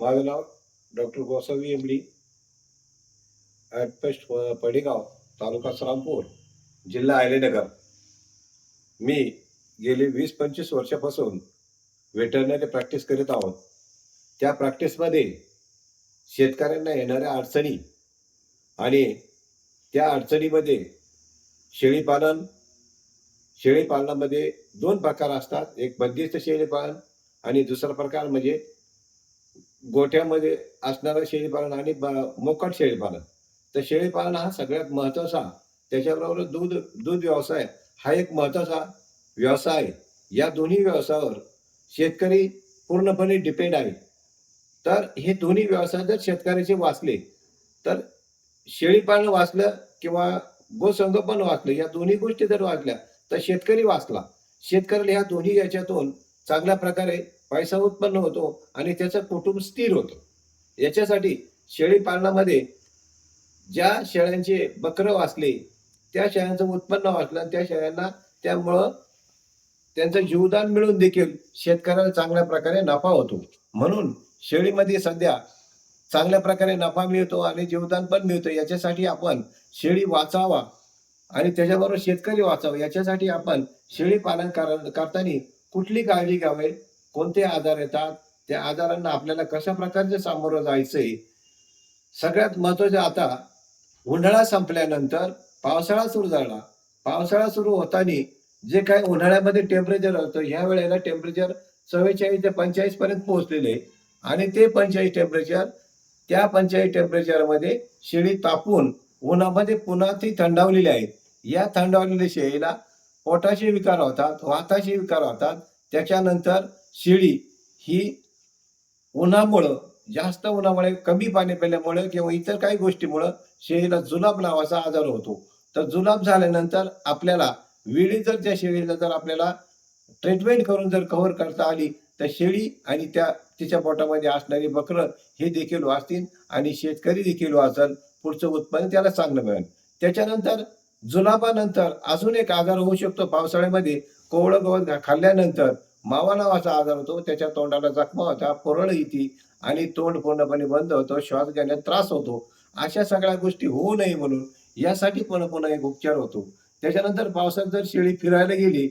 माझं नाव doctor Gosavi MD at post Padegaon taluka Shrirampur जिल्हा अहिलेनगर. मी गेली वीस पंचवीस वर्षापासून वेटरनरी प्रॅक्टिस करीत आहोत. त्या प्रॅक्टिसमध्ये शेतकऱ्यांना येणाऱ्या अडचणी आणि त्या अडचणीमध्ये शेळीपालन शेळीपालनामध्ये दोन प्रकार असतात. एक बंदिस्त शेळीपालन आणि दुसरा प्रकार म्हणजे गोठ्यामध्ये असणारं शेळीपालन आणि मोकट शेळीपालन. तर शेळीपालन हा सगळ्यात महत्त्वाचा त्याच्याबरोबर दूध दूध व्यवसाय हा एक महत्त्वाचा व्यवसाय आहे. या दोन्ही व्यवसायावर शेतकरी पूर्णपणे डिपेंड आहे. तर हे दोन्ही व्यवसाय जर शेतकऱ्याचे वाचले तर शेळीपालन वाचलं किंवा गोसंगोपन वाचलं या दोन्ही गोष्टी जर वाचल्या तर शेतकरी वाचला. शेतकऱ्याला ह्या दोन्ही याच्यातून चांगल्या प्रकारे पैसा उत्पन्न होतो आणि त्याचं कुटुंब स्थिर होतं. याच्यासाठी शेळी पालनामध्ये ज्या शेळ्यांचे बकरं वाचले त्या शेळ्यांचं उत्पन्न वाचलं त्या शेळ्यांना त्यामुळं त्यांचं जीवदान मिळून देखील शेतकऱ्याला चांगल्या प्रकारे नफा होतो. म्हणून शेळीमध्ये सध्या चांगल्या प्रकारे नफा मिळतो आणि जीवदान पण मिळतो. याच्यासाठी आपण शेळी वाचावा आणि त्याच्याबरोबर शेतकरी वाचावा. याच्यासाठी आपण शेळी पालन करताना कुठली काळजी घ्यावी? कोणते आजार येतात? त्या आजारांना आपल्याला कशा प्रकारचे सामोरं जायचंय? सगळ्यात महत्त्वाचे आता उन्हाळा संपल्यानंतर पावसाळा सुरू झाला. पावसाळा सुरू होताना जे काही उन्हाळ्यामध्ये टेम्परेचर होतं ह्या वेळेला टेम्परेचर चव्वेचाळीस ते पंचेचाळीस पर्यंत पोहोचलेले. आणि ते पंचेचाळीस टेम्परेचर त्या पंचेचाळीस टेम्परेचरमध्ये शेळी तापून उन्हामध्ये पुन्हा ती थंडावलेली आहेत. या थंडावलेल्या शेळीला पोटाचे विकार होतात वाताचे विकार होतात त्याच्यानंतर शेळी ही उन्हामुळं जास्त उन्हामुळे कमी पाणी पिल्यामुळे किंवा इतर काही गोष्टीमुळं शेळीला जुलाब नावाचा आजार होतो. तर जुलाब झाल्यानंतर आपल्याला वेळी जर त्या शेळीला जर आपल्याला ट्रीटमेंट करून जर कव्हर करता आली तर शेळी आणि त्या तिच्या पोटामध्ये असणारी बकरं हे देखील वाचतील आणि शेतकरी देखील वाचल पुढचं उत्पन्न त्याला चांगलं मिळेल. त्याच्यानंतर जुलाबानंतर अजून एक आजार होऊ शकतो पावसाळ्यामध्ये कोवळं गवत खाल्ल्यानंतर मावा नावाचा आजार होतो त्याच्या तोंडाला जखमा होता परळ येते आणि तोंड पूर्णपणे बंद होतो श्वास घेण्यात त्रास होतो. अशा सगळ्या गोष्टी होऊ नये म्हणून यासाठी पण पुन्हा एक उपचार होतो. त्याच्यानंतर पावसात जर शेळी फिरायला गेली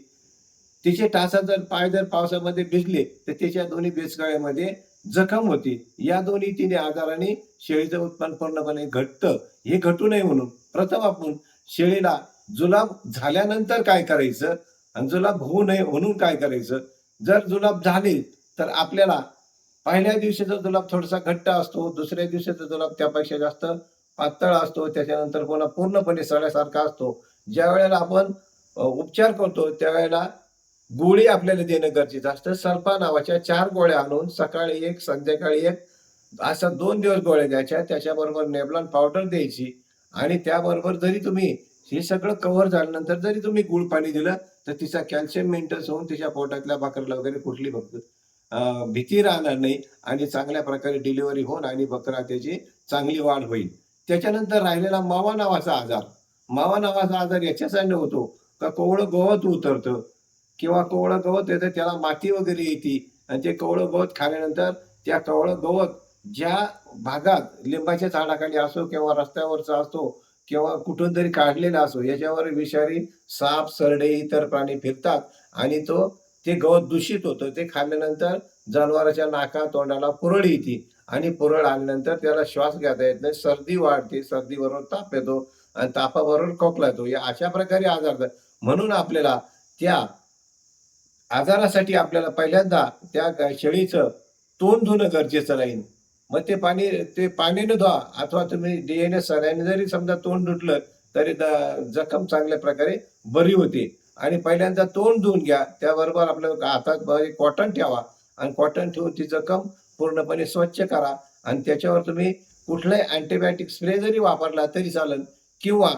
तिचे टाचात जर पाय जर पावसामध्ये भिजले तर त्याच्या दोन्ही बेसगाळ्यामध्ये जखम होती. या दोन्ही तिने आजाराने शेळीचं उत्पन्न पूर्णपणे घटतं. हे घटू नये म्हणून प्रथम आपण शेळीला जुलाब झाल्यानंतर काय करायचं? आणि जुलाब होऊ नये म्हणून काय करायचं? जर जुलाब झाले तर आपल्याला पहिल्या दिवशीचा जुलाब थोडासा घट्ट असतो दुसऱ्या दिवशीचा जुलाब त्यापेक्षा जास्त पातळ असतो त्याच्यानंतर कोणा पूर्णपणे सड्यासारखा असतो. ज्या वेळेला आपण उपचार करतो त्यावेळेला गोळी आपल्याला देणं गरजेचं असतं. सर्पा नावाच्या चार गोळ्या आणून सकाळी एक संध्याकाळी एक अशा दोन दिवस गोळ्या द्यायच्या. त्याच्याबरोबर नेबलॉन पावडर द्यायची. आणि त्याबरोबर जरी तुम्ही हे सगळं कव्हर झाल्यानंतर जरी तुम्ही गुळ पाणी दिलं तर तिचा कॅल्शियम मेंटेन्स होऊन तिच्या पोटातल्या भाकरला वगैरे कुठली फक्त भीती राहणार नाही आणि चांगल्या प्रकारे डिलिव्हरी होऊन आणि बकरा त्याची चांगली वाढ होईल. त्याच्यानंतर राहिलेला मावा नावाचा आजार. मावा नावाचा आजार याच्यासाठी होतो का कोवळं गवत उतरतं किंवा कोवळं गवत येतं त्याला माती वगैरे येते आणि ते कोवळं गवत खाल्यानंतर त्या कोवळं गवत ज्या भागात लिंबाच्या झाडाखाली असो किंवा रस्त्यावरचा असतो किंवा कुठून तरी काढलेला असो याच्यावर विषारी साप सरडे इतर प्राणी फिरतात आणि तो ते गवत दूषित होतं. ते खाल्ल्यानंतर जनावराच्या नाका तोंडाला पुरळ येते आणि पुरळ आल्यानंतर त्याला श्वास घेता येत नाही. सर्दी वाढते सर्दीबरोबर ताप येतो आणि तापाबरोबर खोकला येतो. या अशा प्रकारे आजार होतात. म्हणून आपल्याला त्या आजारासाठी आपल्याला पहिल्यांदा त्या शेळीचं तोंड धुणं गरजेचं राहील मग ते पाणी ते पाण्याने धुवा अथवा तुम्ही डीएनए सराने जरी समजा तोंड धुतलं तरी द- जखम चांगल्या प्रकारे बरी होते. आणि पहिल्यांदा तोंड धुवून घ्या त्याबरोबर आपलं हातात कॉटन ठेवा. आणि कॉटन ठेवून ती जखम पूर्णपणे स्वच्छ करा. आणि त्याच्यावर तुम्ही कुठलाही अँटीबायोटिक स्प्रे जरी वापरला तरी चालेल. किंवा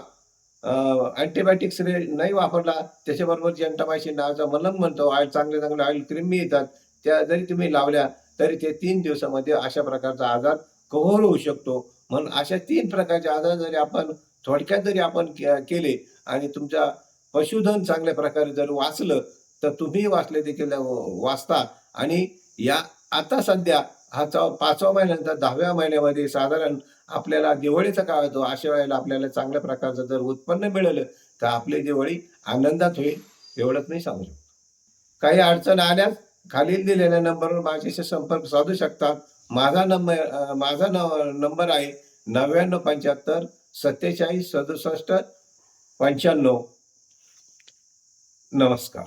अँटीबायोटिक स्प्रे नाही वापरला त्याच्याबरोबर जेंटामायसिन नावाचा मलम म्हणतो. ऑइल चांगले चांगले ऑइल क्रीम येतात त्या जरी तुम्ही लावल्या तरी ते तीन दिवसामध्ये अशा प्रकारचा आजार कव्हर होऊ शकतो. म्हणून अशा तीन प्रकारचे आजार जरी आपण थोडक्यात जरी आपण केले आणि तुमच्या पशुधन चांगल्या प्रकारे जर वाचलं तर तुम्ही वाचले देखील वाचता. आणि या आता सध्या हा चौ पाचवा महिन्यानंतर दहाव्या महिन्यामध्ये साधारण आपल्याला दिवाळीचा काळ येतो. अशा वेळेला आपल्याला चांगल्या प्रकारचं जर उत्पन्न मिळालं तर आपली दिवाळी आनंदात होईल एवढंच मी सांगू शकतो. काही अडचण आल्यास खालील दिलेल्या नंबरवर माझ्याशी संपर्क साधू शकता. माझा नंबर माझा न- नंबर आहे नव्याण्णव पंच्याहत्तर सत्तेचाळीस सदुसष्ट पंच्याण्णव. नमस्कार.